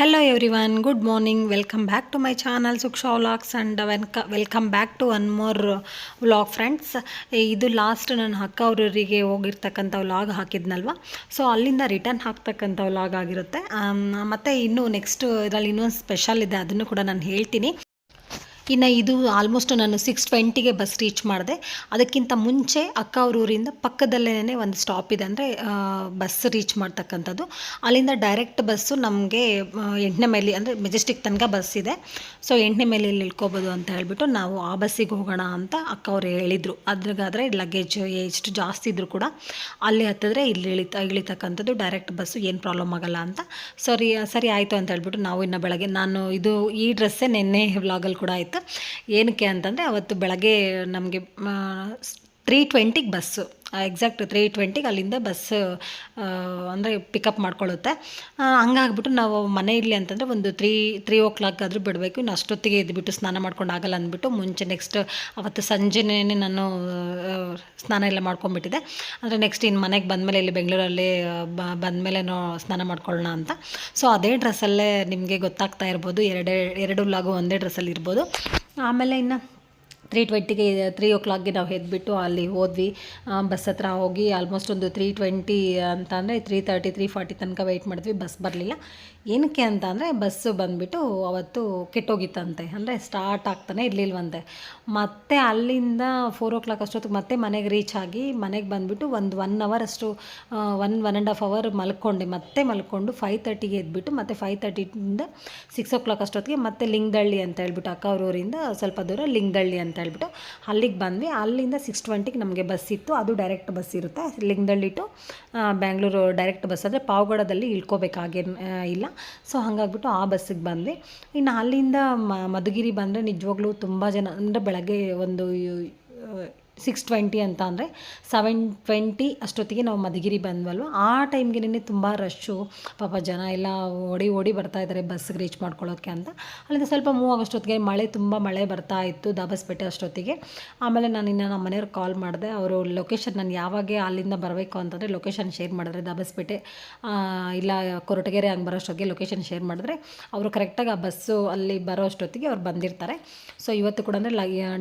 Hello good morning welcome back to my channel Suksha vlogs and welcome welcome back to one more vlog friends ಇದು last ನನ್ನ ಅಕ್ಕ ಅವರವರಿಗೆ ಹೋಗಿರ್ತಕ್ಕಂಥ vlog ಹಾಕಿದ್ನಲ್ವ? So ಅಲ್ಲಿಂದ return ಹಾಕ್ತಕ್ಕಂಥ ವ್ಲಾಗ್ ಆಗಿರುತ್ತೆ. ಮತ್ತು ಮತ್ತೆ ಇನ್ನೂ ನೆಕ್ಸ್ಟ್ ಇದರಲ್ಲಿ ಇನ್ನೊಂದು ಸ್ಪೆಷಲ್ ಇದೆ, ಅದನ್ನು ಕೂಡ ನಾನು ಹೇಳ್ತೀನಿ. ಇನ್ನು ಇದು ಆಲ್ಮೋಸ್ಟ್ ನಾನು ಸಿಕ್ಸ್ ಟ್ವೆಂಟಿಗೆ ಬಸ್ ರೀಚ್ ಮಾಡಿದೆ. ಅದಕ್ಕಿಂತ ಮುಂಚೆ ಅಕ್ಕ ಅವ್ರ ಊರಿಂದ ಪಕ್ಕದಲ್ಲೇ ಒಂದು ಸ್ಟಾಪ್ ಇದೆ ಅಂದರೆ ಬಸ್ ರೀಚ್ ಮಾಡ್ತಕ್ಕಂಥದ್ದು. ಅಲ್ಲಿಂದ ಡೈರೆಕ್ಟ್ ಬಸ್ಸು ನಮಗೆ ಎಂಟನೇ ಮೈಲಿ ಅಂದರೆ ಮೆಜೆಸ್ಟಿಕ್ ತನಕ ಬಸ್ ಇದೆ. ಸೊ ಎಂಟನೇ ಮೈಲಿಯಲ್ಲಿ ಇಳ್ಕೋಬೋದು ಅಂತ ಹೇಳಿಬಿಟ್ಟು ನಾವು ಆ ಬಸ್ಸಿಗೆ ಹೋಗೋಣ ಅಂತ ಅಕ್ಕ ಅವರು ಹೇಳಿದರು. ಅದ್ರಾಗಾದರೆ ಲಗೇಜ್ ಎಷ್ಟು ಜಾಸ್ತಿ ಇದ್ದರೂ ಕೂಡ ಅಲ್ಲಿ ಹತ್ತಿದ್ರೆ ಇಲ್ಲಿ ಇಳಿತ, ಇಳಿತಕ್ಕಂಥದ್ದು ಡೈರೆಕ್ಟ್ ಬಸ್ಸು ಏನು ಪ್ರಾಬ್ಲಮ್ ಆಗಲ್ಲ ಅಂತ. ಸರಿ ಸರಿ ಆಯಿತು ಅಂತ ಹೇಳ್ಬಿಟ್ಟು ನಾವು ಇನ್ನು ಬೆಳಗ್ಗೆ, ನಾನು ಇದು ಈ ಡ್ರೆಸ್ಸೇ ನಿನ್ನೆ ವ್ಲಾಗಲ್ಲಿ ಕೂಡ ಆಯಿತು. ಏನಕ್ಕೆ ಅಂತಂದರೆ ಅವತ್ತು ಬೆಳಗ್ಗೆ ನಮಗೆ ತ್ರೀ ಟ್ವೆಂಟಿಗೆ ಬಸ್ಸು. ಎಕ್ಸಾಕ್ಟ್ ತ್ರೀ ಟ್ವೆಂಟಿಗೆ ಅಲ್ಲಿಂದ ಬಸ್ ಅಂದರೆ ಪಿಕಪ್ ಮಾಡ್ಕೊಳ್ಳುತ್ತೆ. ಹಂಗಾಗ್ಬಿಟ್ಟು ನಾವು ಮನೆ ಇರಲಿ ಅಂತಂದರೆ ಒಂದು ತ್ರೀ ತ್ರೀ ಓ ಕ್ಲಾಕ್ ಆದರೂ ಬಿಡಬೇಕು. ಇನ್ನು ಅಷ್ಟೊತ್ತಿಗೆ ಎದ್ದುಬಿಟ್ಟು ಸ್ನಾನ ಮಾಡ್ಕೊಂಡು ಆಗಲ್ಲ ಅಂದ್ಬಿಟ್ಟು ಮುಂಚೆ ನೆಕ್ಸ್ಟ್ ಅವತ್ತು ಸಂಜೆನೇ ನಾನು ಸ್ನಾನ ಎಲ್ಲ ಮಾಡ್ಕೊಂಡ್ಬಿಟ್ಟಿದ್ದೆ. ಅಂದರೆ ನೆಕ್ಸ್ಟ್ ಇನ್ನು ಮನೆಗೆ ಬಂದಮೇಲೆ ಇಲ್ಲಿ ಬೆಂಗಳೂರಲ್ಲಿ ಬಂದಮೇಲೆ ಸ್ನಾನ ಮಾಡ್ಕೊಳ್ಳೋಣ ಅಂತ. ಸೊ ಅದೇ ಡ್ರೆಸ್ಸಲ್ಲೇ ನಿಮಗೆ ಗೊತ್ತಾಗ್ತಾ ಇರ್ಬೋದು. ಎರಡೇ, ಎರಡು ಲಾಗು ಒಂದೇ ಡ್ರೆಸ್ಸಲ್ಲಿ ಇರ್ಬೋದು ಆಮೇಲೆ ಇನ್ನು ತ್ರೀ ಟ್ವೆಂಟಿಗೆ ತ್ರೀ ಓ ಕ್ಲಾಕ್ಗೆ ನಾವು ಎದ್ಬಿಟ್ಟು ಅಲ್ಲಿ ಹೋದ್ವಿ. ಬಸ್ ಹತ್ರ ಹೋಗಿ ಆಲ್ಮೋಸ್ಟ್ ಒಂದು ತ್ರೀ ಟ್ವೆಂಟಿ ಅಂತ ಅಂದರೆ ತ್ರೀ ತರ್ಟಿ ತ್ರೀ ಫಾರ್ಟಿ ತನಕ ವೆಯ್ಟ್ ಮಾಡಿದ್ವಿ. ಬಸ್ ಬರಲಿಲ್ಲ. ಏನಕ್ಕೆ ಅಂತ ಅಂದರೆ ಬಸ್ಸು ಬಂದುಬಿಟ್ಟು ಅವತ್ತು ಕೆಟ್ಟೋಗಿತ್ತಂತೆ. ಅಂದರೆ ಸ್ಟಾರ್ಟ್ ಆಗ್ತಾನೆ ಇರಲಿಲ್ವಂತೆ. ಮತ್ತೆ ಅಲ್ಲಿಂದ ಫೋರ್ ಓ ಕ್ಲಾಕ್ ಅಷ್ಟೊತ್ತಿಗೆ ಮತ್ತೆ ಮನೆಗೆ ರೀಚ್ ಆಗಿ ಮನೆಗೆ ಬಂದುಬಿಟ್ಟು ಒಂದು ಒನ್ ಅವರ್ ಅಷ್ಟು one one and half hour ಮಲ್ಕೊಂಡೆ. ಮತ್ತೆ ಮಲ್ಕೊಂಡು ಫೈವ್ ತರ್ಟಿಗೆ ಎದ್ಬಿಟ್ಟು ಮತ್ತೆ ಫೈವ್ ತರ್ಟಿಯಿಂದ ಸಿಕ್ಸ್ ಓ ಕ್ಲಾಕ್ ಅಷ್ಟೊತ್ತಿಗೆ ಮತ್ತೆ ಲಿಂಗದಳ್ಳಿ ಅಂತ ಹೇಳ್ಬಿಟ್ಟು ಅಕ್ಕ ಅವ್ರ ಊರಿಂದ ಸ್ವಲ್ಪ ದೂರ ಲಿಂಗದಳ್ಳಿ ಅಂತ ಹೇಳ್ಬಿಟ್ಟು ಅಲ್ಲಿಗೆ ಬಂದ್ವಿ. ಅಲ್ಲಿಂದ ಸಿಕ್ಸ್ ಟ್ವೆಂಟಿಗೆ ನಮಗೆ ಬಸ್ ಇತ್ತು. ಅದು ಡೈರೆಕ್ಟ್ ಬಸ್ ಇರುತ್ತೆ. Lingadahalli to Bangalore direct bus ಆದರೆ ಪಾವಗಡದಲ್ಲಿ ಇಳ್ಕೋಬೇಕಾಗೇ ಇಲ್ಲ. ಸೊ ಹಾಗಾಗ್ಬಿಟ್ಟು ಆ ಬಸ್ಸಿಗೆ ಬಂದ್ವಿ. ಇನ್ನು ಅಲ್ಲಿಂದ ಮಧುಗಿರಿ ಬಂದರೆ ನಿಜವಾಗ್ಲೂ ತುಂಬ ಜನ, ಅಂದರೆ ಬೆಳಗ್ಗೆ ಒಂದು ಸಿಕ್ಸ್ ಟ್ವೆಂಟಿ ಅಂತ ಅಂದರೆ ಸೆವೆನ್ ಟ್ವೆಂಟಿ ಅಷ್ಟೊತ್ತಿಗೆ ನಾವು ಮಧುಗಿರಿ ಬಂದ್ವಲ್ವ? ಆ ಟೈಮ್ಗೆ ತುಂಬ ರಶ್ಶು ಪಾಪ ಜನ ಎಲ್ಲ ಓಡಿ ಓಡಿ ಬರ್ತಾ ಇದ್ದಾರೆ ಬಸ್ಸಿಗೆ ರೀಚ್ ಮಾಡ್ಕೊಳ್ಳೋಕ್ಕೆ ಅಂತ. ಅಲ್ಲಿಂದ ಸ್ವಲ್ಪ ಮೂವ್ ಆಗೋಷ್ಟೊತ್ತಿಗೆ ಮಳೆ, ತುಂಬ ಮಳೆ ಬರ್ತಾ ಇತ್ತು ದಾಬಸ್ಪೇಟೆ ಅಷ್ಟೊತ್ತಿಗೆ. ಆಮೇಲೆ ನಾನು ಇನ್ನು ನಮ್ಮ ಮನೆಯವ್ರಿಗೆ ಕಾಲ್ ಮಾಡಿದೆ. ಅವರು ಲೊಕೇಶನ್ ನಾನು ಯಾವಾಗ ಅಲ್ಲಿಂದ ಬರಬೇಕು ಅಂತಂದರೆ ಲೊಕೇಶನ್ ಶೇರ್ ಮಾಡಿದ್ರೆ ದಾಬಸ್ಪೇಟೆ ಇಲ್ಲ ಕೊರಟಗೆರೆ ಹಂಗೆ ಬರೋಷ್ಟೊತ್ತಿಗೆ ಲೊಕೇಶನ್ ಶೇರ್ ಮಾಡಿದ್ರೆ ಅವರು ಕರೆಕ್ಟಾಗಿ ಆ ಬಸ್ಸು ಅಲ್ಲಿ ಬರೋ ಅಷ್ಟೊತ್ತಿಗೆ ಅವ್ರು ಬಂದಿರ್ತಾರೆ. ಸೊ ಇವತ್ತು ಕೂಡ ಅಂದರೆ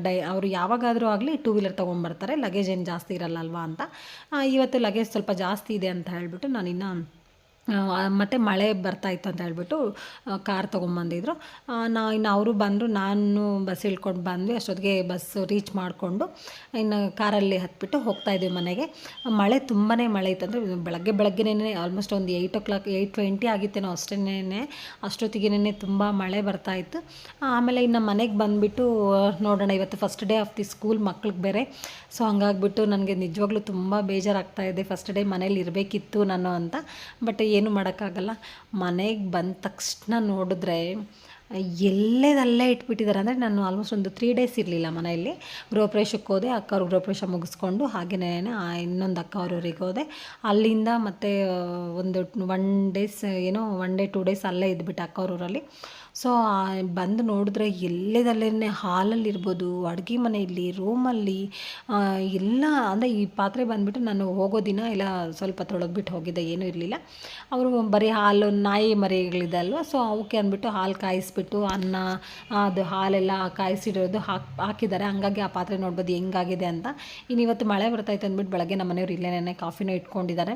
ಡೈ, ಅವರು ಯಾವಾಗಾದರೂ ಆಗಲಿ ಟೂ ವೀಲರ್ ತೊಗೊಂಬರ್ತಾರೆ. ಲಗೇಜ್ ಏನು ಜಾಸ್ತಿ ಇರಲ್ಲ ಅಲ್ವಾ ಅಂತ. ಇವತ್ತು ಲಗೇಜ್ ಸ್ವಲ್ಪ ಜಾಸ್ತಿ ಇದೆ ಅಂತ ಹೇಳ್ಬಿಟ್ಟು ನಾನಿನ್ನು ಮತ್ತು ಮಳೆ ಬರ್ತಾ ಇತ್ತು ಅಂತ ಹೇಳ್ಬಿಟ್ಟು ಕಾರ್ ತೊಗೊಂಬಂದಿದ್ರು. ನಾ, ಇನ್ನು ಅವರು ಬಂದರು, ನಾನು ಬಸ್ ಇಳ್ಕೊಂಡು ಬಂದ್ವಿ, ಅಷ್ಟೊತ್ತಿಗೆ ಬಸ್ ರೀಚ್ ಮಾಡಿಕೊಂಡು, ಇನ್ನು ಕಾರಲ್ಲಿ ಹತ್ಬಿಟ್ಟು ಹೋಗ್ತಾ ಇದ್ವಿ ಮನೆಗೆ. ಮಳೆ ತುಂಬಾ ಮಳೆ ಇತ್ತು ಅಂದರೆ, ಬೆಳಗ್ಗೆ ಬೆಳಗ್ಗೆನೇ ಆಲ್ಮೋಸ್ಟ್ ಒಂದು eight o'clock eight twenty ಆಗಿತ್ತೇನೋ ಅಷ್ಟೇನೆ ಅಷ್ಟೊತ್ತಿಗೆನೇ ತುಂಬ ಮಳೆ ಬರ್ತಾ ಇತ್ತು ಆಮೇಲೆ ಇನ್ನು ಮನೆಗೆ ಬಂದುಬಿಟ್ಟು, ನೋಡೋಣ, ಇವತ್ತು first day of the school ಮಕ್ಳಿಗೆ ಬೇರೆ. ಸೊ ಹಂಗಾಗ್ಬಿಟ್ಟು ನನಗೆ ನಿಜವಾಗ್ಲೂ ತುಂಬ ಬೇಜಾರಾಗ್ತಾಯಿದೆ ಫಸ್ಟ್ ಡೇ ಮನೇಲಿ ಇರಬೇಕಿತ್ತು ನಾನು ಅಂತ. ಬಟ್ ಏನು ಮಾಡೋಕ್ಕಾಗಲ್ಲ. ಮನೆಗೆ ಬಂದ ತಕ್ಷಣ ನೋಡಿದ್ರೆ, ಎಲ್ಲೇದಲ್ಲೇ ಇಟ್ಬಿಟ್ಟಿದ್ದಾರೆ ಅಂದರೆ ನಾನು ಆಲ್ಮೋಸ್ಟ್ ಒಂದು ತ್ರೀ ಡೇಸ್ ಇರಲಿಲ್ಲ ಮನೆಯಲ್ಲಿ. ಗೃಹಪ್ರವೇಶಕ್ಕೆ ಹೋದೆ, ಅಕ್ಕ ಅವ್ರ ಗೃಹಪ್ರವೇಶ ಮುಗಿಸ್ಕೊಂಡು ಹಾಗೆಯೇ ಇನ್ನೊಂದು ಅಕ್ಕ ಅವ್ರವ್ರಿಗೆ ಹೋದೆ. ಅಲ್ಲಿಂದ ಮತ್ತೆ ಒಂದು ಒನ್ ಡೇಸ್ ಏನೋ ಒನ್ ಡೇ ಟೂ ಡೇಸ್ ಅಲ್ಲೇ ಇದ್ಬಿಟ್ಟು ಅಕ್ಕ ಅವ್ರ ಊರಲ್ಲಿ ಸೊ ಬಂದು ನೋಡಿದ್ರೆ ಎಲ್ಲದಲ್ಲೇ ಹಾಲಲ್ಲಿ ಇರ್ಬೋದು ಅಡುಗೆ ಮನೆಯಲ್ಲಿ ರೂಮಲ್ಲಿ ಎಲ್ಲ ಅಂದರೆ ಈ ಪಾತ್ರೆ ಬಂದುಬಿಟ್ಟು ನಾನು ಹೋಗೋ ದಿನ ಎಲ್ಲ ಸ್ವಲ್ಪ ತೊಳೆದ್ಬಿಟ್ಟು ಹೋಗಿದ್ದೆ, ಏನೂ ಇರಲಿಲ್ಲ. ಅವರು ಬರೀ ಹಾಲು, ನಾಯಿ ಮರಿಗಳಿದೆ ಅಲ್ವ? ಸೊ ಅವಕ್ಕೆ ಅಂದ್ಬಿಟ್ಟು ಹಾಲು ಕಾಯಿಸ್ಬಿಟ್ಟು ಅನ್ನ, ಅದು ಹಾಲೆಲ್ಲ ಕಾಯಿಸಿಡೋದು ಹಾಕಿ, ಹಾಕಿದ್ದಾರೆ. ಹಂಗಾಗಿ ಆ ಪಾತ್ರೆ ನೋಡ್ಬೋದು ಹೆಂಗಾಗಿದೆ ಅಂತ. ಇನ್ನು ಇವತ್ತು ಮಳೆ ಬರ್ತಾಯಿತ್ತು ಅಂದ್ಬಿಟ್ಟು ಬೆಳಗ್ಗೆ ನಮ್ಮ ಮನೆಯವ್ರು ಇಲ್ಲೇನೆ ಕಾಫಿನೂ ಇಟ್ಕೊಂಡಿದ್ದಾರೆ.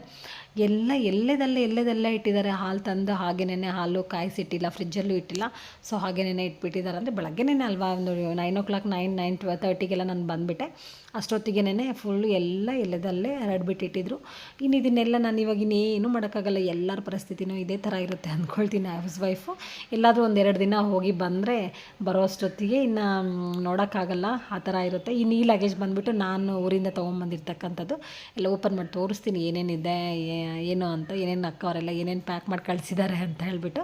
ಎಲ್ಲ ಎಲ್ಲದಲ್ಲೇ ಎಲ್ಲದಲ್ಲೇ ಇಟ್ಟಿದ್ದಾರೆ, ಹಾಲು ತಂದು ಹಾಗೇನೇ ಹಾಲು ಕಾಯಿಸಿಟ್ಟಿಲ್ಲ ಫ್ರಿಜ್ಜಲ್ಲೂ ಇಟ್ಟಿಲ್ಲ. ಸೊ ಹಾಗೇನೇ ಇಟ್ಬಿಟ್ಟಿದ್ದಾರೆ ಅಂದರೆ ಬೆಳಗ್ಗೆನೇ ಅಲ್ವಾ ಒಂದು nine o'clock nine nine ಟ್ವೆ ತರ್ಟಿಗೆಲ್ಲ ನಾನು ಬಂದುಬಿಟ್ಟೆ. ಅಷ್ಟೊತ್ತಿಗೆನೇ ಫುಲ್ಲು ಎಲ್ಲ ಎಲ್ಲದಲ್ಲೇ ಹರಡ್ಬಿಟ್ಟಿಟ್ಟಿದ್ರು. ಇನ್ನು ಇದನ್ನೆಲ್ಲ ನಾನು ಇವಾಗ ಇನ್ನೇನು ಮಾಡೋಕ್ಕಾಗಲ್ಲ, ಎಲ್ಲರ ಪರಿಸ್ಥಿತಿನೂ ಇದೇ ಥರ ಇರುತ್ತೆ ಅಂದ್ಕೊಳ್ತೀನಿ ಹೌಸ್ ವೈಫು ಎಲ್ಲಾದರೂ ಒಂದು ಎರಡು ದಿನ ಹೋಗಿ ಬಂದರೆ ಬರೋ ಅಷ್ಟೊತ್ತಿಗೆ ಇನ್ನು ನೋಡೋಕ್ಕಾಗಲ್ಲ, ಆ ಥರ ಇರುತ್ತೆ. ಇನ್ನು ಈ ಲಗೇಜ್ ಬಂದುಬಿಟ್ಟು ನಾನು ಊರಿಂದ ತೊಗೊಂಬಂದಿರ್ತಕ್ಕಂಥದ್ದು ಎಲ್ಲ ಓಪನ್ ಮಾಡಿ ತೋರಿಸ್ತೀನಿ, ಏನೇನಿದೆ ಏನು ಅಂತ ಏನೇನು ಅಕ್ಕ ಅವರೆಲ್ಲ ಏನೇನು ಪ್ಯಾಕ್ ಮಾಡಿ ಕಳಿಸಿದ್ದಾರೆ ಅಂತ ಹೇಳ್ಬಿಟ್ಟು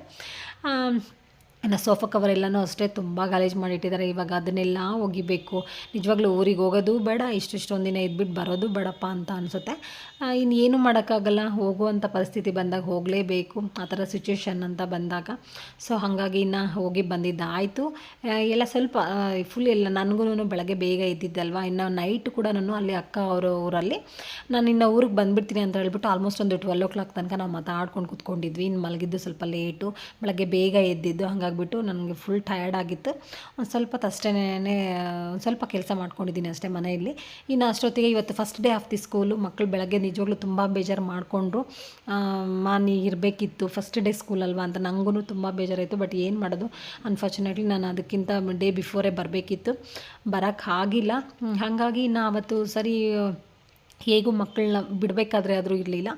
ಇನ್ನು ಸೋಫಾ ಕವರ್ ಎಲ್ಲನೂ ಅಷ್ಟೇ ತುಂಬ ಗಲೀಜು ಮಾಡಿಟ್ಟಿದ್ದಾರೆ. ಇವಾಗ ಅದನ್ನೆಲ್ಲ ಒಗಿಬೇಕು. ನಿಜವಾಗ್ಲೂ ಊರಿಗೆ ಹೋಗೋದು ಬೇಡ, ಇಷ್ಟಿಷ್ಟೊಂದು ದಿನ ಇದ್ಬಿಟ್ಟು ಬರೋದು ಬೇಡಪ್ಪ ಅಂತ ಅನಿಸುತ್ತೆ. ಇನ್ನು ಏನು ಮಾಡೋಕ್ಕಾಗಲ್ಲ ಹೋಗುವಂಥ ಪರಿಸ್ಥಿತಿ ಬಂದಾಗ ಹೋಗಲೇಬೇಕು, ಆ ಥರ ಸಿಚುವೇಶನ್ ಅಂತ ಬಂದಾಗ. ಸೊ ಹಾಗಾಗಿ ಇನ್ನು ಹೋಗಿ ಬಂದಿದ್ದಾಯಿತು. ಎಲ್ಲ ಸ್ವಲ್ಪ ಫುಲ್ ಎಲ್ಲ ನನಗೂ ಬೆಳಗ್ಗೆ ಬೇಗ ಇದ್ದಿದ್ದಲ್ವ ಇನ್ನು ನೈಟ್ ಕೂಡ ನಾನು ಅಲ್ಲಿ ಅಕ್ಕ ಅವರ ಊರಲ್ಲಿ. ನಾನು ಇನ್ನು ಊರಿಗೆ ಬಂದುಬಿಡ್ತೀನಿ ಅಂತ ಹೇಳ್ಬಿಟ್ಟು ಆಲ್ಮೋಸ್ಟ್ ಒಂದು ಟ್ವೆಲ್ ಓ ಕ್ಲಾಕ್ ತನಕ ನಾವು ಮಾತಾಡ್ಕೊಂಡು ಕೂತ್ಕೊಂಡಿದ್ವಿ. ಇನ್ನು ಮಲಗಿದ್ದು ಸ್ವಲ್ಪ ಲೇಟು ಬೆಳಗ್ಗೆ ಬೇಗ ಎದ್ದಿದ್ದು. ಹಾಗಾಗಿಬಿಟ್ಟು ನನಗೆ ಫುಲ್ ಟಯರ್ಡ್ ಆಗಿತ್ತು. ಒಂದು ಸ್ವಲ್ಪ ಅಷ್ಟೇ ಒಂದು ಸ್ವಲ್ಪ ಕೆಲಸ ಮಾಡ್ಕೊಂಡಿದ್ದೀನಿ ಅಷ್ಟೇ ಮನೆಯಲ್ಲಿ. ಇನ್ನು ಅಷ್ಟೊತ್ತಿಗೆ ಇವತ್ತು first day of the school ಮಕ್ಕಳು ಬೆಳಗ್ಗೆ ನಿಜವಾಗ್ಲೂ ತುಂಬ ಬೇಜಾರು ಮಾಡಿಕೊಂಡ್ರು. ಮಾನಿ ಇರಬೇಕಿತ್ತು ಫಸ್ಟ್ ಡೇ ಸ್ಕೂಲ್ ಅಲ್ವಾ ಅಂತ ನನಗೂ ತುಂಬ ಬೇಜಾರಾಯಿತು ಬಟ್ ಏನು ಮಾಡೋದು? ಅನ್ಫಾರ್ಚುನೇಟ್ಲಿ ನಾನು ಅದಕ್ಕಿಂತ ಡೇ ಬಿಫೋರೇ ಬರಬೇಕಿತ್ತು. ಬರೋಕ್ಕಾಗಿಲ್ಲ ಹಾಗಾಗಿ ನಾ ಅವತ್ತು ಸರಿ ಹೇಗೂ ಮಕ್ಕಳನ್ನ ಬಿಡಬೇಕಾದ್ರೆ ಆದರೂ ಇರಲಿಲ್ಲ.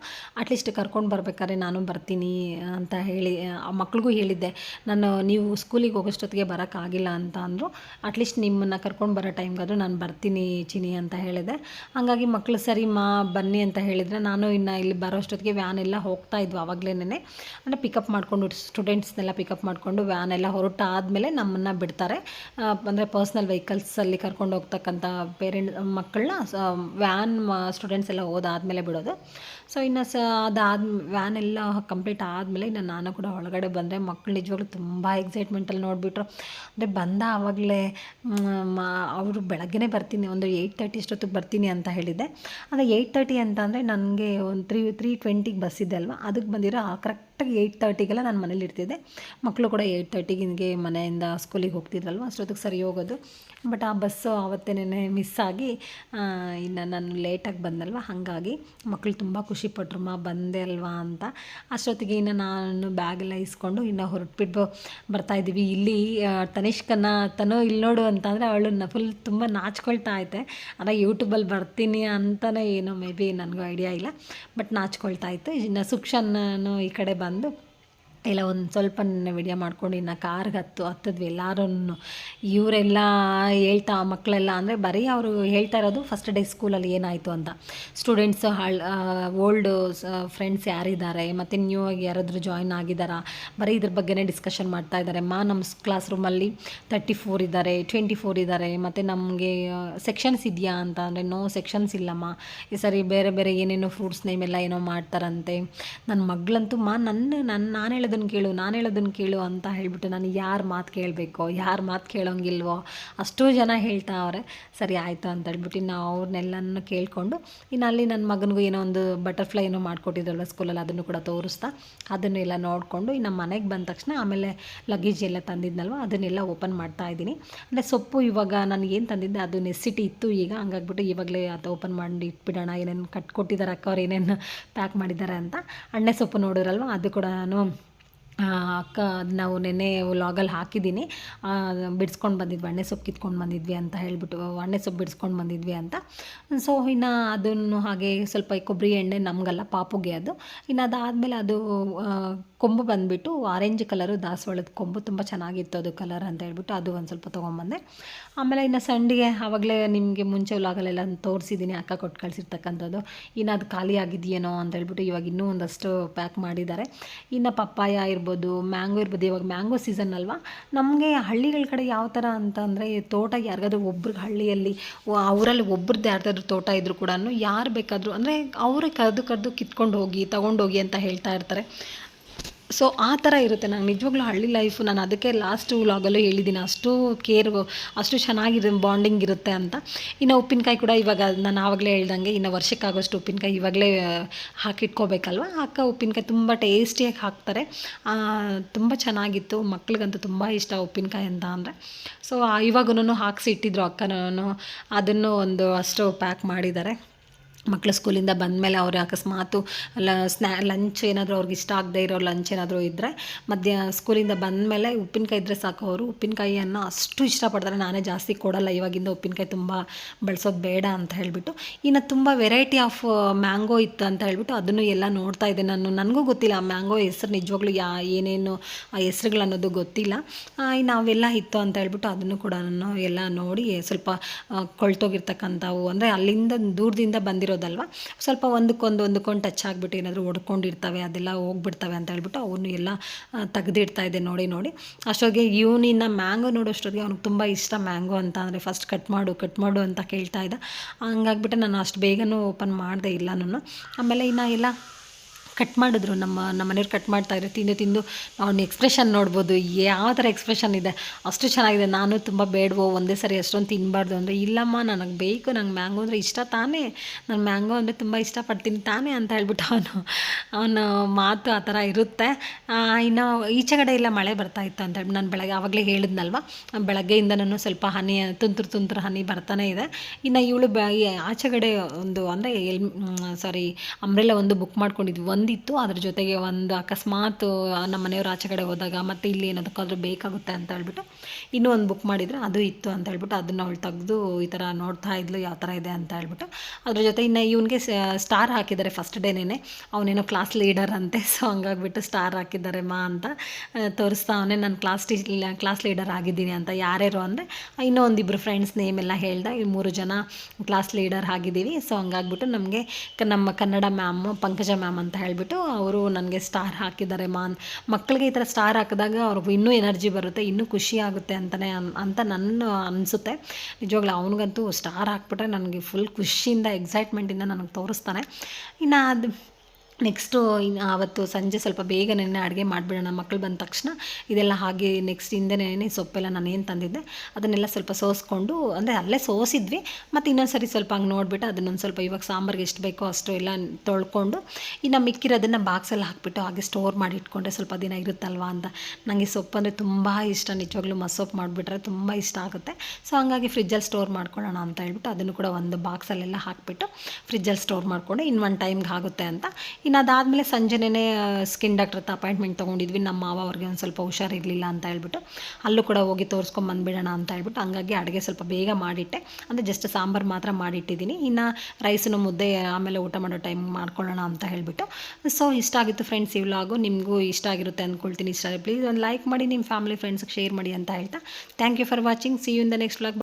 ಅಟ್ಲೀಸ್ಟ್ ಕರ್ಕೊಂಡು ಬರಬೇಕಾದ್ರೆ ನಾನು ಬರ್ತೀನಿ ಅಂತ ಹೇಳಿ, ಆ ಮಕ್ಳಿಗೂ ಹೇಳಿದ್ದೆ. ನಾನು ನೀವು ಸ್ಕೂಲಿಗೆ ಹೋಗೋಷ್ಟೊತ್ತಿಗೆ ಬರೋಕ್ಕಾಗಿಲ್ಲ ಅಂತ ಅಂದರು. ಅಟ್ಲೀಸ್ಟ್ ನಿಮ್ಮನ್ನು ಕರ್ಕೊಂಡು ಬರೋ ಟೈಮ್ಗಾದರೂ ನಾನು ಬರ್ತೀನಿ ಚಿನಿ ಅಂತ ಹೇಳಿದೆ. ಹಾಗಾಗಿ ಮಕ್ಕಳು ಸರಿ ಮಾ ಬನ್ನಿ ಅಂತ ಹೇಳಿದರೆ ನಾನು ಇನ್ನು ಇಲ್ಲಿ ಬರೋಷ್ಟೊತ್ತಿಗೆ ವ್ಯಾನ್ ಎಲ್ಲ ಹೋಗ್ತಾ ಇದ್ವು ಆವಾಗಲೇನೆ ಅಂದರೆ ಪಿಕಪ್ ಮಾಡಿಕೊಂಡು ಸ್ಟೂಡೆಂಟ್ಸ್ನೆಲ್ಲ ಪಿಕಪ್ ಮಾಡಿಕೊಂಡು ವ್ಯಾನ್ ಎಲ್ಲ ಹೊರಟಾದಮೇಲೆ ನಮ್ಮನ್ನು ಬಿಡ್ತಾರೆ. ಅಂದರೆ ಪರ್ಸ್ನಲ್ ವೆಹಿಕಲ್ಸಲ್ಲಿ ಕರ್ಕೊಂಡು ಹೋಗ್ತಕ್ಕಂಥ ಪೇರೆಂಟ್ ಮಕ್ಕಳನ್ನ ವ್ಯಾನ್ ಸ್ಟೂಡೆಂಟ್ಸ್ ಎಲ್ಲ ಹೋದಾದ್ಮೇಲೆ ಬಿಡೋದು. ಸೊ ಇನ್ನು ಸ ಅದಾದ ವ್ಯಾನ್ ಎಲ್ಲ ಕಂಪ್ಲೀಟ್ ಆದಮೇಲೆ ಇನ್ನು ನಾನು ಕೂಡ ಒಳಗಡೆ ಬಂದರೆ ಮಕ್ಕಳು ನಿಜವಾಗ್ಲೂ ತುಂಬ ಎಕ್ಸೈಟ್ಮೆಂಟಲ್ಲಿ ನೋಡಿಬಿಟ್ರು. ಅಂದರೆ ಬಂದ ಆವಾಗಲೇ ಅವರು ಬೆಳಗ್ಗೆ ಬರ್ತೀನಿ, ಒಂದು ಏಯ್ಟ್ ತರ್ಟಿ ಇಷ್ಟೊತ್ತಿಗೆ ಬರ್ತೀನಿ ಅಂತ ಹೇಳಿದ್ದೆ. ಅಂದರೆ ಏಯ್ಟ್ ತರ್ಟಿ ಅಂತ ನನಗೆ ಒಂದು ತ್ರೀ ತ್ರೀ ಟ್ವೆಂಟಿಗೆ ಬಸ್ ಇದೆ ಅಲ್ವಾ? ಅದಕ್ಕೆ ಬಂದಿರೋ ಕರೆಕ್ಟಾಗಿ ಏಯ್ಟ್ ತರ್ಟಿಗೆಲ್ಲ ನಾನು ಮನೇಲಿ ಇರ್ತಿದ್ದೆ. ಮಕ್ಕಳು ಕೂಡ ಏಯ್ಟ್ ತರ್ಟಿಗೆ ಹಿಂಗೆ ಮನೆಯಿಂದ ಸ್ಕೂಲಿಗೆ ಹೋಗ್ತಿದ್ರಲ್ವ? ಅಷ್ಟೊತ್ತಿಗೆ ಸರಿ ಹೋಗೋದು. ಬಟ್ ಆ ಬಸ್ಸು ಆವತ್ತೇನೆ ಮಿಸ್ ಆಗಿ ಇನ್ನು ನಾನು ಲೇಟಾಗಿ ಬಂದಲ್ವ? ಹಾಗಾಗಿ ಮಕ್ಕಳು ತುಂಬ ಖುಷಿಪಟ್ರು ಮಾ, ಬಂದೆ ಅಲ್ವಾ? ಅಂತ. ಅಷ್ಟೊತ್ತಿಗೆ ಇನ್ನು ನಾನು ಬ್ಯಾಗೆಲ್ಲ ಇಸ್ಕೊಂಡು ಇನ್ನು ಹೊರಟ್ಬಿಟ್ಟು ಬರ್ತಾಯಿದ್ದೀವಿ ಇಲ್ಲಿ ತನಿಷ್ಕನ್ನ ತನೋ ಇಲ್ಲಿ ನೋಡು ಅಂತಂದರೆ ಅವಳನ್ನ ಫುಲ್ ತುಂಬ ನಾಚ್ಕೊಳ್ತಾ ಐತೆ ಅಲ್ಲ ಯೂಟ್ಯೂಬಲ್ಲಿ ಬರ್ತೀನಿ ಅಂತಲೇ ಏನೋ ಮೇ ಬಿ ನನಗೂ ಐಡಿಯಾ ಇಲ್ಲ. ಬಟ್ ನಾಚ್ಕೊಳ್ತಾ ಇತ್ತು. ಇನ್ನು ಸುಕ್ಷನ್ನು ಈ ಕಡೆ ಬಂದು kullandım. ಎಲ್ಲ ಒಂದು ಸ್ವಲ್ಪ ವಿಡಿಯೋ ಮಾಡ್ಕೊಂಡು ಇನ್ನು ಕಾರ್ಗೆ ಹತ್ತು, ಹತ್ತಿದ್ವಿ. ಎಲ್ಲರೂ ಇವರೆಲ್ಲ ಹೇಳ್ತಾ ಮಕ್ಕಳೆಲ್ಲ ಅಂದರೆ ಬರೀ ಅವರು ಹೇಳ್ತಾ ಇರೋದು ಫಸ್ಟ್ ಡೇ ಸ್ಕೂಲಲ್ಲಿ ಏನಾಯಿತು ಅಂತ. ಸ್ಟೂಡೆಂಟ್ಸ್ ಹಳ್ ಓಲ್ಡ್ ಫ್ರೆಂಡ್ಸ್ ಯಾರಿದ್ದಾರೆ? ಮತ್ತು ನ್ಯೂ ಆಗಿ ಯಾರಾದರೂ ಜಾಯ್ನ್ ಆಗಿದ್ದಾರಾ? ಬರೀ ಇದ್ರ ಬಗ್ಗೆನೇ ಡಿಸ್ಕಷನ್ ಮಾಡ್ತಾ ಇದ್ದಾರೆ. ಮಾ ನಮ್ಮ ಕ್ಲಾಸ್ ರೂಮಲ್ಲಿ ತರ್ಟಿ ಫೋರ್ ಇದ್ದಾರೆ ಟ್ವೆಂಟಿ ಫೋರ್ ಇದ್ದಾರೆ. ಮತ್ತು ನಮಗೆ ಸೆಕ್ಷನ್ಸ್ ಇದೆಯಾ ಅಂತ ಅಂದರೆ ನೋ ಸೆಕ್ಷನ್ಸ್ ಇಲ್ಲಮ್ಮ ಈ ಸರಿ ಬೇರೆ ಬೇರೆ ಏನೇನೋ ಫ್ರೂಟ್ಸ್ ನೇಮ್ ಎಲ್ಲ ಏನೋ ಮಾಡ್ತಾರಂತೆ. ನನ್ನ ಮಗಳಂತೂ ಮಾ, ನನ್ನ ನನ್ನ ನಾನು ಹೇಳೋದನ್ನು ಕೇಳು, ನಾನು ಹೇಳೋದನ್ನು ಕೇಳು ಅಂತ ಹೇಳಿಬಿಟ್ಟು ನಾನು ಯಾರು ಮಾತು ಕೇಳಬೇಕೋ, ಯಾರು ಮಾತು ಕೇಳೋಂಗಿಲ್ವೋ ಅಷ್ಟು ಜನ ಹೇಳ್ತಾ ಅವ್ರೆ, ಸರಿ ಆಯಿತು ಅಂತ ಹೇಳ್ಬಿಟ್ಟು ನಾವು ಅವ್ರನ್ನೆಲ್ಲನೂ ಕೇಳಿಕೊಂಡು, ಇನ್ನು ಅಲ್ಲಿ ನನ್ನ ಮಗನಿಗೂ ಏನೋ ಒಂದು ಬಟರ್ಫ್ಲೈ ಏನೋ ಮಾಡಿಕೊಟ್ಟಿದ್ರಲ್ಲ ಸ್ಕೂಲಲ್ಲಿ ಅದನ್ನು ಕೂಡ ತೋರಿಸ್ತಾ, ಅದನ್ನು ಎಲ್ಲ ನೋಡಿಕೊಂಡು ಇನ್ನು ಮನೆಗೆ ಬಂದ ತಕ್ಷಣ ಆಮೇಲೆ ಲಗೇಜ್ ಎಲ್ಲ ತಂದಿದ್ನಲ್ವ, ಅದನ್ನೆಲ್ಲ ಓಪನ್ ಮಾಡ್ತಾ ಇದ್ದೀನಿ. ಅಂದರೆ ಸೊಪ್ಪು ಇವಾಗ ನಾನು ಏನು ತಂದಿದ್ದೆ, ಅದು ನೆಸಿಟಿ ಇತ್ತು ಈಗ, ಹಂಗಾಗ್ಬಿಟ್ಟು ಇವಾಗಲೇ ಅದು ಓಪನ್ ಮಾಡಿ ಇಟ್ಬಿಡೋಣ, ಏನೇನು ಕಟ್ಕೊಟ್ಟಿದ್ದಾರೆ ಅಕ್ಕ ಅವ್ರು ಏನೇನು ಪ್ಯಾಕ್ ಮಾಡಿದ್ದಾರೆ ಅಂತ, ಅಣ್ಣೆ ಸೊಪ್ಪು ನೋಡಿದ್ರಲ್ವ, ಅದು ಕೂಡ ನಾನು ಅದು ನಾವು ನೆನ್ನೆ ಲಾಗಲ್ಲಿ ಹಾಕಿದ್ದೀನಿ. ಬಿಡಿಸ್ಕೊಂಡು ಬಂದಿದ್ವಿ ಅಣ್ಣೆ ಸೊಪ್ಪು ಕಿತ್ಕೊಂಡು ಬಂದಿದ್ವಿ ಅಂತ ಹೇಳಿಬಿಟ್ಟು ಅಣ್ಣೆ ಸೊಪ್ಪು ಬಿಡಿಸ್ಕೊಂಡು ಬಂದಿದ್ವಿ ಅಂತ. ಸೊ ಇನ್ನು ಅದನ್ನು ಹಾಗೆ ಸ್ವಲ್ಪ ಕೊಬ್ಬರಿ ಎಣ್ಣೆ ನಮಗಲ್ಲ, ಪಾಪುಗೆ ಅದು. ಇನ್ನು ಅದಾದಮೇಲೆ ಅದು ಕೊಂಬು ಬಂದುಬಿಟ್ಟು ಆರೆಂಜ್ ಕಲರು ದಾಸವಾಳದ ಕೊಂಬು ತುಂಬ ಚೆನ್ನಾಗಿತ್ತು ಅದು ಕಲರ್ ಅಂತ ಹೇಳ್ಬಿಟ್ಟು ಅದು ಒಂದು ಸ್ವಲ್ಪ ತೊಗೊಂಬಂದೆ. ಆಮೇಲೆ ಇನ್ನು ಸಂಡಿಗೆ, ಆವಾಗಲೇ ನಿಮಗೆ ಮುಂಚೆ ಉಲಾಗಲೆಲ್ಲ ತೋರಿಸಿದ್ದೀನಿ ಅಕ್ಕ ಕೊಟ್ಟು ಕಳಿಸಿರ್ತಕ್ಕಂಥದ್ದು. ಇನ್ನು ಅದು ಖಾಲಿ ಆಗಿದೆಯೇನೋ ಅಂತ ಹೇಳ್ಬಿಟ್ಟು ಇವಾಗ ಇನ್ನೂ ಒಂದಷ್ಟು ಪ್ಯಾಕ್ ಮಾಡಿದ್ದಾರೆ. ಇನ್ನು ಪಪ್ಪಾಯ ಇರ್ಬೋದು, ಮ್ಯಾಂಗೋ ಇರ್ಬೋದು, ಇವಾಗ ಮ್ಯಾಂಗೋ ಸೀಸನ್ ಅಲ್ವಾ? ನಮಗೆ ಹಳ್ಳಿಗಳ ಕಡೆ ಯಾವ ಥರ ಅಂತ ಅಂದರೆ ತೋಟ ಯಾರಿಗಾದ್ರೂ ಒಬ್ರಿಗೆ ಹಳ್ಳಿಯಲ್ಲಿ ಅವರಲ್ಲಿ ಒಬ್ರದ್ದು ಯಾರ್ದಾದ್ರು ತೋಟ ಇದ್ದರೂ ಕೂಡ ಯಾರು ಬೇಕಾದರೂ ಅಂದರೆ ಅವರೇ ಕರೆದು ಕರೆದು ಕಿತ್ಕೊಂಡು ಹೋಗಿ ತಗೊಂಡೋಗಿ ಅಂತ ಹೇಳ್ತಾ ಇರ್ತಾರೆ. ಸೊ ಆ ಥರ ಇರುತ್ತೆ. ನಂಗೆ ನಿಜವಾಗ್ಲೂ ಹಳ್ಳಿ ಲೈಫು ನಾನು ಅದಕ್ಕೆ ಲಾಸ್ಟ್ ವ್ಲಾಗಲ್ಲೂ ಹೇಳಿದ್ದೀನಿ ಅಷ್ಟು ಕೇರ್ ಅಷ್ಟು ಚೆನ್ನಾಗಿರೋ ಬಾಂಡಿಂಗ್ ಇರುತ್ತೆ ಅಂತ. ಇನ್ನು ಉಪ್ಪಿನಕಾಯಿ ಕೂಡ ಇವಾಗ ನಾನು ಆವಾಗಲೇ ಹೇಳ್ದಂಗೆ ಇನ್ನು ವರ್ಷಕ್ಕಾಗೋಷ್ಟು ಉಪ್ಪಿನಕಾಯಿ ಇವಾಗಲೇ ಹಾಕಿಟ್ಕೋಬೇಕಲ್ವ? ಅಕ್ಕ ಉಪ್ಪಿನಕಾಯಿ ತುಂಬ ಟೇಸ್ಟಿಯಾಗಿ ಹಾಕ್ತಾರೆ. ತುಂಬ ಚೆನ್ನಾಗಿತ್ತು. ಮಕ್ಳಿಗಂತೂ ತುಂಬ ಇಷ್ಟ ಉಪ್ಪಿನಕಾಯಿ ಅಂತ ಅಂದರೆ. ಸೊ ಇವಾಗೂ ಹಾಕಿಸಿ ಇಟ್ಟಿದ್ರು ಅಕ್ಕನೂ. ಅದನ್ನು ಒಂದು ಅಷ್ಟು ಪ್ಯಾಕ್ ಮಾಡಿದ್ದಾರೆ. ಮಕ್ಕಳು ಸ್ಕೂಲಿಂದ ಬಂದಮೇಲೆ ಅವ್ರು ಅಕಸ್ಮಾತು ಲ ಸ್ನ್ಯಾ ಲಂಚ್ ಏನಾದರೂ ಅವ್ರಿಗೆ ಇಷ್ಟ ಆಗದೆ ಇರೋ ಲಂಚ್ ಏನಾದರೂ ಇದ್ದರೆ ಮಧ್ಯ, ಸ್ಕೂಲಿಂದ ಬಂದಮೇಲೆ ಉಪ್ಪಿನಕಾಯಿ ಇದ್ದರೆ ಸಾಕು. ಅವರು ಉಪ್ಪಿನಕಾಯಿಯನ್ನು ಅಷ್ಟು ಇಷ್ಟಪಡ್ತಾರೆ. ನಾನೇ ಜಾಸ್ತಿ ಕೊಡಲ್ಲ. ಇವಾಗಿಂದ ಉಪ್ಪಿನಕಾಯಿ ತುಂಬ ಬಳಸೋದು ಬೇಡ ಅಂತ ಹೇಳಿಬಿಟ್ಟು. ಇನ್ನು ತುಂಬ ವೆರೈಟಿ ಆಫ್ ಮ್ಯಾಂಗೋ ಇತ್ತು ಅಂತ ಹೇಳ್ಬಿಟ್ಟು ಅದನ್ನು ಎಲ್ಲ ನೋಡ್ತಾ ಇದ್ದೆ ನಾನು. ನನಗೂ ಗೊತ್ತಿಲ್ಲ ಆ ಮ್ಯಾಂಗೋ ಹೆಸರು ನಿಜವಾಗ್ಲೂ ಯಾ, ಏನೇನು ಆ ಹೆಸ್ರುಗಳು ಅನ್ನೋದು ಗೊತ್ತಿಲ್ಲ. ನಾವೆಲ್ಲ ಇತ್ತು ಅಂತ ಹೇಳ್ಬಿಟ್ಟು ಅದನ್ನು ಕೂಡ ನಾನು ಎಲ್ಲ ನೋಡಿ ಸ್ವಲ್ಪ ಕೊಳ್ತೋಗಿರ್ತಕ್ಕಂಥವು. ಅಂದರೆ ಅಲ್ಲಿಂದ ದೂರದಿಂದ ಬಂದಿರೋದು ಇರೋದಲ್ವ? ಸ್ವಲ್ಪ ಒಂದಕ್ಕೊಂದು ಒಂದಕ್ಕೊಂದು ಟಚ್ ಆಗಿಬಿಟ್ಟು ಏನಾದರೂ ಹೊಡ್ಕೊಂಡಿರ್ತವೆ, ಅದೆಲ್ಲ ಹೋಗ್ಬಿಡ್ತವೆ ಅಂತ ಹೇಳ್ಬಿಟ್ಟು ಅವನು ಎಲ್ಲ ತೆಗೆದಿಡ್ತಾ ಇದೆ ನೋಡಿ ನೋಡಿ. ಅಷ್ಟೊತ್ತಿಗೆ ಇವನಿನ್ನ ಮ್ಯಾಂಗೋ ನೋಡೋಷ್ಟೊತ್ತಿಗೆ ಅವ್ನಿಗೆ ತುಂಬ ಇಷ್ಟ ಮ್ಯಾಂಗೋ ಅಂತ ಅಂದರೆ ಫಸ್ಟ್ ಕಟ್ ಮಾಡು ಕಟ್ ಮಾಡು ಅಂತ ಕೇಳ್ತಾ ಇದ್ದ. ಹಂಗಾಗ್ಬಿಟ್ಟು ನಾನು ಅಷ್ಟು ಬೇಗನೂ ಓಪನ್ ಮಾಡಿದೆ ನಾನು. ಆಮೇಲೆ ಇನ್ನು ಎಲ್ಲ ಕಟ್ ಮಾಡಿದ್ರು, ನಮ್ಮ ನಮ್ಮ ಮನೆಯವ್ರು ಕಟ್ ಮಾಡ್ತಾ ಇದ್ರು, ತಿಂದು ತಿಂದು. ಅವ್ನ ಎಕ್ಸ್ಪ್ರೆಷನ್ ನೋಡ್ಬೋದು, ಯಾವ ಥರ ಎಕ್ಸ್ಪ್ರೆಷನ್ ಇದೆ. ಅಷ್ಟು ಚೆನ್ನಾಗಿದೆ. ನಾನು ತುಂಬ ಬೇಡವೋ, ಒಂದೇ ಸರಿ ಅಷ್ಟೊಂದು ತಿನ್ನಬಾರ್ದು ಅಂದರೆ, ಇಲ್ಲಮ್ಮ, ನನಗೆ ಬೇಕು, ನಂಗೆ ಮ್ಯಾಂಗೋ ಅಂದರೆ ಇಷ್ಟ ತಾನೇ. ನಾನು ಮ್ಯಾಂಗೋ ಅಂದರೆ ತುಂಬ ಇಷ್ಟಪಡ್ತೀನಿ ತಾನೇ ಅಂತ ಹೇಳ್ಬಿಟ್ಟು ಅವನು, ಅವನ ಮಾತು ಆ ಥರ ಇರುತ್ತೆ. ಇನ್ನು ಈಚೆ ಕಡೆ ಎಲ್ಲ ಮಳೆ ಬರ್ತಾ ಇತ್ತು ಅಂತ ಹೇಳಿ ನಾನು ಬೆಳಗ್ಗೆ, ಆವಾಗಲೇ ಹೇಳಿದ್ನಲ್ವ ಬೆಳಗ್ಗೆಯಿಂದ ನಾನು ಸ್ವಲ್ಪ ಹನಿ, ತುಂತುರು ತುಂತುರು ಹನಿ ಬರ್ತಾನೆ ಇದೆ. ಇನ್ನು ಇವಳು ಬ ಆಚೆಗಡೆ ಒಂದು ಅಂದರೆ ಎಲ್ ಸಾರಿ ಅಂಬ್ರೆಲ್ಲ ಒಂದು ಬುಕ್ ಮಾಡ್ಕೊಂಡಿದ್ವಿ. ಒಂದಿತ್ತು ಅದ್ರ ಜೊತೆಗೆ ಒಂದು ಅಕಸ್ಮಾತ್ ನಮ್ಮ ಮನೆಯವ್ರ ಆಚೆ ಕಡೆ ಹೋದಾಗ ಮತ್ತು ಇಲ್ಲಿ ಏನದಕ್ಕಾದ್ರೂ ಬೇಕಾಗುತ್ತೆ ಅಂತ ಹೇಳ್ಬಿಟ್ಟು ಇನ್ನೂ ಒಂದು ಬುಕ್ ಮಾಡಿದರೆ. ಅದು ಇತ್ತು ಅಂತ ಹೇಳ್ಬಿಟ್ಟು ಅದನ್ನು ಅವಳು ತೆಗೆದು ಈ ಥರ ನೋಡ್ತಾ ಇದ್ಲು, ಯಾವ ಥರ ಇದೆ ಅಂತ ಹೇಳ್ಬಿಟ್ಟು. ಅದ್ರ ಜೊತೆ ಇನ್ನು ಇವನಿಗೆ ಸ್ಟಾರ್ ಹಾಕಿದ್ದಾರೆ ಫಸ್ಟ್ ಡೇನೇ ಅವನೇನೋ ಕ್ಲಾಸ್ ಲೀಡರ್ ಅಂತೆ ಸೊ ಹಂಗಾಗ್ಬಿಟ್ಟು ಸ್ಟಾರ್ ಹಾಕಿದ್ದಾರೆ ಮಾ ಅಂತ ತೋರಿಸ್ತಾ ಅವನೇ, ನಾನು ಕ್ಲಾಸ್ ಟೀಚ್ ಕ್ಲಾಸ್ ಲೀಡರ್ ಆಗಿದ್ದೀನಿ ಅಂತ ಯಾರ್ಯಾರು ಅಂದರೆ ಇನ್ನೂ ಒಂದಿಬ್ಬರು ಫ್ರೆಂಡ್ಸ್ ನೇಮ್ ಎಲ್ಲ ಹೇಳ್ದೆ, ಈ ಮೂರು ಜನ ಕ್ಲಾಸ್ ಲೀಡರ್ ಆಗಿದ್ದೀವಿ. ಸೊ ಹಂಗಾಗ್ಬಿಟ್ಟು ನಮಗೆ ನಮ್ಮ ಕನ್ನಡ ಮ್ಯಾಮ್, ಪಂಕಜ ಮ್ಯಾಮ್ ಅಂತ ಹೇಳ್ಬಿಟ್ಟು ಅವರು ನನಗೆ ಸ್ಟಾರ್ ಹಾಕಿದ್ದಾರೆ ಮಾನ್. ಮಕ್ಕಳಿಗೆ ಈ ಥರ ಸ್ಟಾರ್ ಹಾಕಿದಾಗ ಅವ್ರಿಗೆ ಇನ್ನೂ ಎನರ್ಜಿ ಬರುತ್ತೆ, ಇನ್ನೂ ಖುಷಿ ಆಗುತ್ತೆ ಅಂತಲೇ ಅಂತ ನನ್ನ ಅನಿಸುತ್ತೆ. ನಿಜವಾಗ್ಲೂ ಅವನಿಗಂತೂ ಸ್ಟಾರ್ ಹಾಕ್ಬಿಟ್ರೆ ನನಗೆ ಫುಲ್ ಖುಷಿಯಿಂದ ಎಕ್ಸೈಟ್ಮೆಂಟಿಂದ ನನಗೆ ತೋರಿಸ್ತಾನೆ. ಇನ್ನು ಅದು ನೆಕ್ಸ್ಟು ಇನ್ನು ಆವತ್ತು ಸಂಜೆ ಸ್ವಲ್ಪ ಬೇಗ ನೆನೆ ಅಡುಗೆ ಮಾಡಿಬಿಡೋಣ. ಮಕ್ಕಳು ಬಂದ ತಕ್ಷಣ ಇದೆಲ್ಲ ಹಾಗೆ ನೆಕ್ಸ್ಟ್ ಹಿಂದೆನೇ ಸೊಪ್ಪೆಲ್ಲ ನಾನು ಏನು ತಂದಿದ್ದೆ, ಅದನ್ನೆಲ್ಲ ಸ್ವಲ್ಪ ಸೋಸ್ಕೊಂಡು, ಅಂದರೆ ಅಲ್ಲೇ ಸೋಸಿದ್ವಿ. ಮತ್ತು ಇನ್ನೊಂದು ಸರಿ ಸ್ವಲ್ಪ ಹಂಗೆ ನೋಡಿಬಿಟ್ಟು ಅದನ್ನೊಂದು ಸ್ವಲ್ಪ ಇವಾಗ ಸಾಂಬಾರ್ಗೆ ಎಷ್ಟು ಬೇಕೋ ಅಷ್ಟು ಎಲ್ಲ ತೊಳ್ಕೊಂಡು, ಇನ್ನು ಮಿಕ್ಕಿರೋದನ್ನು ಬಾಕ್ಸಲ್ಲಿ ಹಾಕಿಬಿಟ್ಟು ಹಾಗೆ ಸ್ಟೋರ್ ಮಾಡಿ ಇಟ್ಕೊಂಡ್ರೆ ಸ್ವಲ್ಪ ದಿನ ಇರುತ್ತಲ್ವಾ ಅಂತ. ನನಗೆ ಸೊಪ್ಪು ಅಂದರೆ ತುಂಬ ಇಷ್ಟ. ನಿಜವಾಗ್ಲೂ ಮಸೊಪ್ಪು ಮಾಡಿಬಿಟ್ರೆ ತುಂಬ ಇಷ್ಟ ಆಗುತ್ತೆ. ಸೊ ಹಂಗಾಗಿ ಫ್ರಿಜ್ಜಲ್ಲಿ ಸ್ಟೋರ್ ಮಾಡ್ಕೊಳ್ಳೋಣ ಅಂತ ಹೇಳ್ಬಿಟ್ಟು ಅದನ್ನು ಕೂಡ ಒಂದು ಬಾಕ್ಸಲ್ಲೆಲ್ಲ ಹಾಕಿಬಿಟ್ಟು ಫ್ರಿಜ್ಜಲ್ಲಿ ಸ್ಟೋರ್ ಮಾಡಿಕೊಂಡು ಇನ್ನು ಒನ್ ಟೈಮ್ಗೆ ಆಗುತ್ತೆ ಅಂತ. ಇನ್ನು ಅದಾದಮೇಲೆ ಸಂಜೆನೇ ಸ್ಕಿನ್ ಡಾಕ್ಟ್ರ್ ಹತ್ರ ಅಪಾಯಿಂಟ್ಮೆಂಟ್ ತೊಗೊಂಡಿದ್ವಿ. ನಮ್ಮ ಮಾವ ಅವ್ರಿಗೆ ಒಂದು ಸ್ವಲ್ಪ ಹುಷಾರಿರಲಿಲ್ಲ ಅಂತ ಹೇಳ್ಬಿಟ್ಟು ಅಲ್ಲೂ ಕೂಡ ಹೋಗಿ ತೋರಿಸ್ಕೊಂಬಂದ್ಬಿಡೋಣ ಅಂತ ಹೇಳ್ಬಿಟ್ಟು ಹಂಗಾಗಿ ಅಡುಗೆ ಸ್ವಲ್ಪ ಬೇಗ ಮಾಡಿಟ್ಟೆ. ಅಂದರೆ ಜಸ್ಟ್ ಸಾಂಬಾರು ಮಾತ್ರ ಮಾಡಿಟ್ಟಿದ್ದೀನಿ. ಇನ್ನು ರೈಸನ್ನು ಮುದ್ದೆ, ಆಮೇಲೆ ಊಟ ಮಾಡೋ ಟೈಮ್ ಮಾಡ್ಕೊಳ್ಳೋಣ ಅಂತ ಹೇಳ್ಬಿಟ್ಟು. ಸೊ ಇಷ್ಟ ಆಗಿತ್ತು ಫ್ರೆಂಡ್ಸ್ ಈ ವ್ಲಾಗು ನಿಮಗೂ ಇಷ್ಟ ಆಗಿರುತ್ತೆ ಅಂದ್ಕೊಳ್ತೀನಿ ಇಷ್ಟ ಪ್ಲೀಸ್ ಒಂದು ಲೈಕ್ ಮಾಡಿ ನಿಮ್ಮ ಫ್ಯಾಮಿಲಿ ಫ್ರೆಂಡ್ಸ್ಗೆ ಶೇರ್ ಮಾಡಿ ಅಂತ ಹೇಳ್ತಾ. Thank you for watching see you in the next vlog